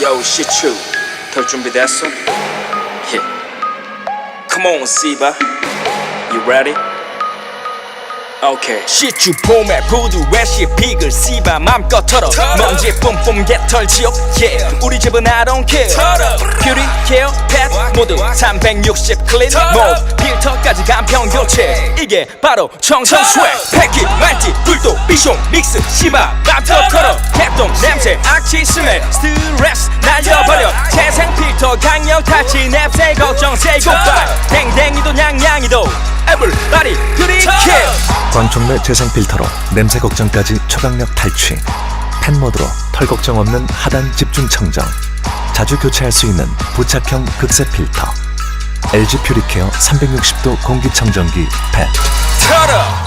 Yo, shit true. 털 준비됐어? Yeah. Come on, Siba. You ready? Okay. 시추 봄에 부두에 시픽을 씨바 맘껏 털어. 먼지 뿜뿜 개털 지옥. Yeah. 우리 집은 I don't care. 뷰티 케어 펫 모두 360 클린 모드 필터까지 간편 교체. 이게 바로 청성 스웩. 패키 말티 비숑 믹스 씨바 맘껏 털어 개똥 냄새 악취 스멜 스트레스 날려버려. 재생 필터 강력 탈취 냄새 걱정 say goodbye 댕댕이도 냥냥이도 뷰티 케어 광촉매 재생 필터로 냄새 걱정까지 초강력 탈취. 펜모드로 털 걱정 없는 하단 집중 청정. 자주 교체할 수 있는 부착형 극세 필터. LG 퓨리케어 360도 공기청정기 펜. 털어